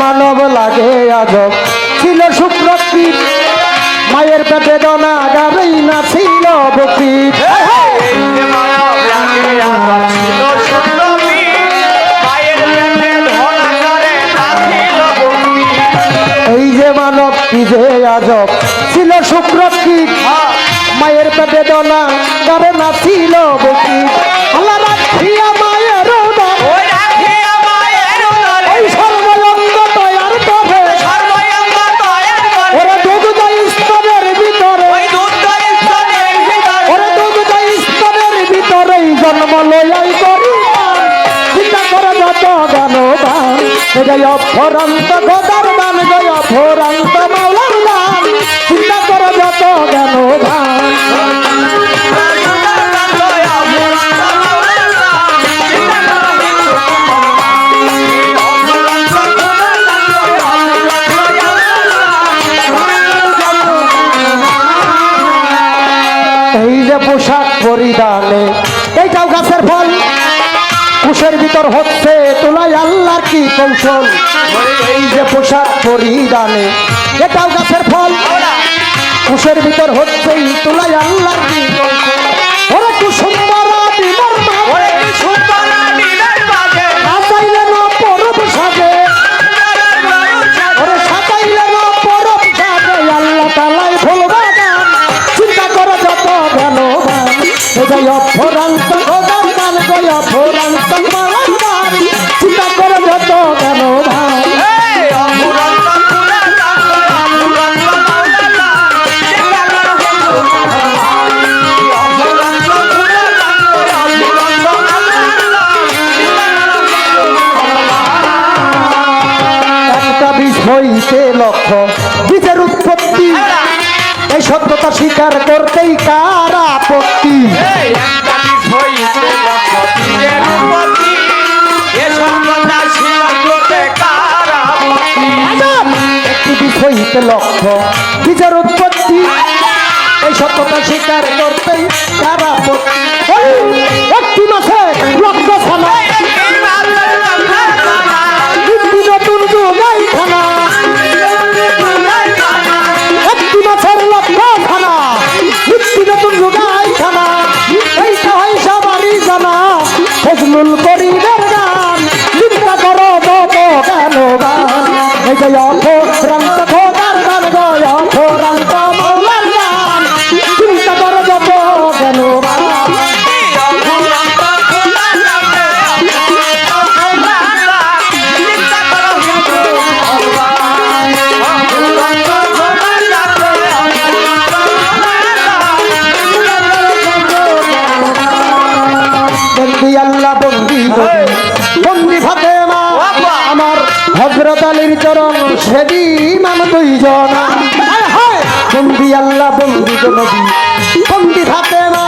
মানব লাগে আজব ছিল শুক্রকীট মায়ের পেটে দনা গাবেই না ছিল বকীট এই যে মানব কি যে আজব। ছিল শুক্রকীট মায়ের পেটে দনা গাবে না ছিল বকীট আল্লাহ জন্ম লয়াই করি চিন্তা করে যত অফরান্ত গদার দান জয় দান চিন্তা করে যত পরিধানে গাছের ফল। কুশের ভিতর হচ্ছে তোলাই আল্লাহর কি কৌশল? এই যে পোশাক পরিধানে, এটাও গাছের ফল। কুশের ভিতর হচ্ছেই তোলাই আল্লাহর কি কৌশল? ওরা কুসুম্বরা বীজের উৎপত্তি। এই সত্যতা স্বীকার করতেই কার আপত্তি? একটি বিষ হইতে লক্ষ্য। বীজের উৎপত্তি এই সত্যতা স্বীকার করতেই কার আপত্তি? একটি মাসে লক্ষ খানা আল্লাহ বন্দি বন্দি ফাতেমা আমার হজরত আলীর চরণ সেদি মান দুইজন। বন্দি আল্লাহ বন্দি নবী। বন্দি ফাতেমা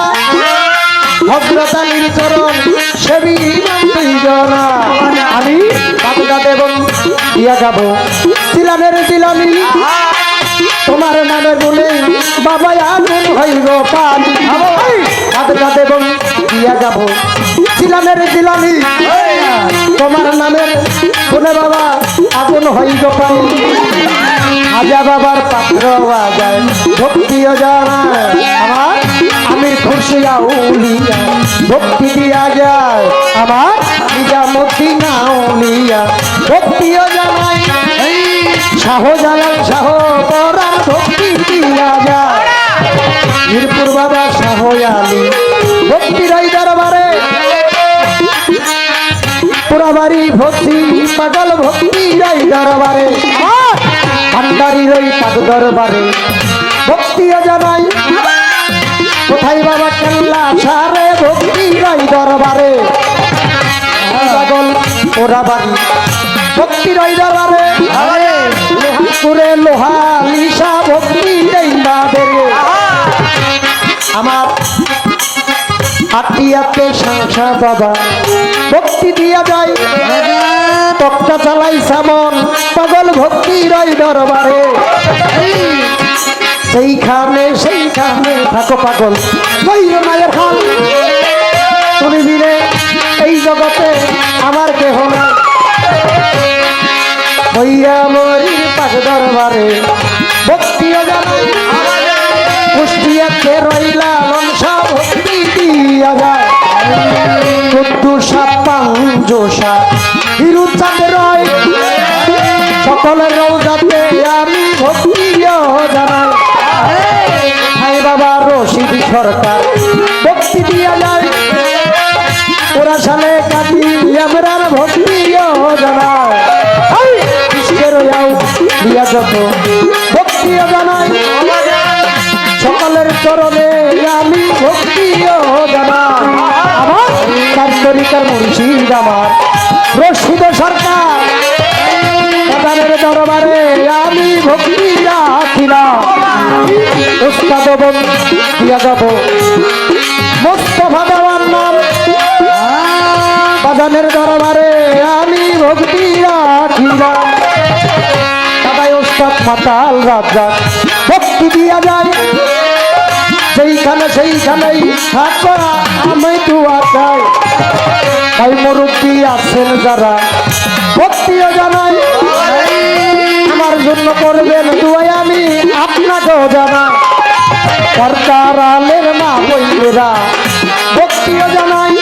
হজরত আলীর চরণ সেবি মান দুইজন। আমি কাদা দেব ইয়া গাবো তিলানের তিলানি তোমার নামে বলে বাবা আগুন হইব পানি। কাদা দেব দিয়া যাব। জিলানের জিলানি তোমার নামের বলে বাবা, আগুন হইব পানি আজা বাবার পাত্র আজায় ভক্তিও আমার আমি খুশিয়া উলিয়া, ভক্তি দিয়া যায়। আমার নিজামতি না উলিয়া ভক্তিও জানাই শাহ জালাল শাহ দরবারি ভক্তি, পাগল ভক্তি রই দরবারে। ভান্ডারি রই পাগ দরবারে। ভক্তি জানাই কোথায় বাবা কেল্লা সারে ভক্তি রই দরবারে। পাগল ওরা বাড়ি। ভক্তি রই দরবারে। লোহাপুরে লোহা লিসা ভক্তি রই বাবেরে। আমার আটিয়াতে সাঁসা বাবা। ভক্তি দিয়া যায় তক্তা চালাই সামন পাগল ভক্তি রয় দরবারে। সেইখানে সেইখানে থাকো পাগল। মায়ের খান তুমি বিনে এই জগতে আমার কেহ না হইয়া মরির পাক দরবারে। জানাই। কুষ্টিয়াতে রইলা লংসা ভক্তি দিয়া যায়। চোদ্দু সাত চাঁদ রয় সকলের রোজাতে আমি হাই বাবা, রশিদ সরকার, ভক্তি দিয়া যায় ওরা সালে কাটি আমরার ভক্তিও জানাই চরণে আমি ভক্তিও জানাই আমার তার তরিকার মুর্শিদ আমার। রশিদ সরকার বাজারের দরবারে আমি ভক্তি রাখিলাম উস্তাদ দিয়া যাব। মোস্তফা দেওয়ার নাম বাজানের দরবারে আমি ভক্তি রাখিলাম দাদাই উস্তাদ মাতাল রাজা, ভক্তি দিয়া যায়। সেইখানে সেইখানেই থাকা, আমি দুয়া চাই তাই মুরব্বী আছেন যারা, ভক্তিও জানাই। আমার জন্য করবেন দুয়াই আমি, আপনাকেও জানাই। সরকার আলের মা বইলেরা ভক্তিও জানাই।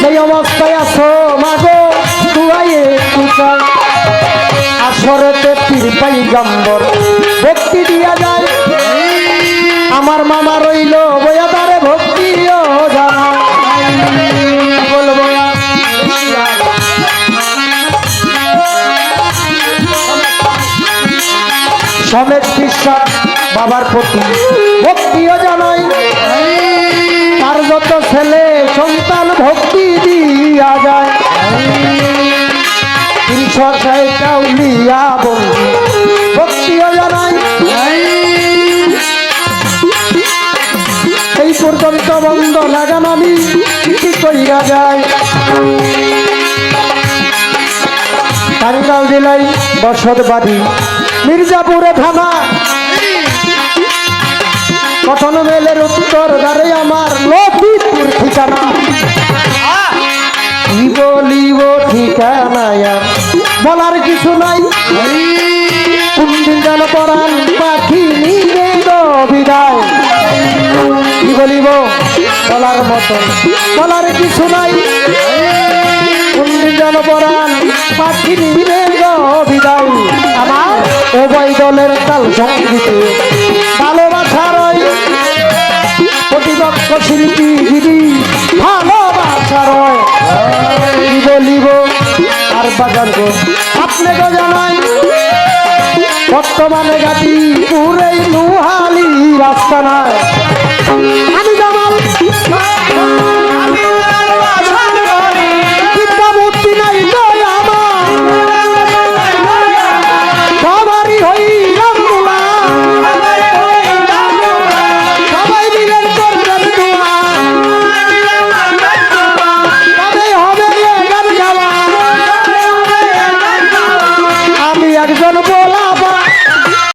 সেই অবস্থায় আছো মাগো দুয়াইয়ে তুকার আসরেতে পীর পাই গম্বর বাবার প্রতি ভক্তিও জানাই। তার যত ছেলে, সন্তান ভক্তি দিয়া যায়। তিনশো ভক্তিও জানাই। এই পর্যন্ত বন্ধ লাগান আমি কি যায়? টাঙ্গাল জেলায় বসত বাড়ি মির্জাপুরে থানা কঠন মেলের উত্তর দ্বারে আমার লতিপুর ঠিকানা। কি বলিব ঠিকানায়? আর বলার কিছু নাই। কোন দিন যেন পরাণ পাখি নিবে বিদায়। কি বলিব? বলার মতন বলার কিছু নাই। কোন দিন যেন পরাণ পাখি গো বিদায়। আমার উভয় দলের তাল সঙ্গীতে প্রতিপক্ষ শিল্পী গিরি ভালোবাসা রয় বলিব আর বাজার গো আপনি তো জানাই বর্তমানে গাড়ি পুরে নুহালি রাস্তা নাই। আমি জামাল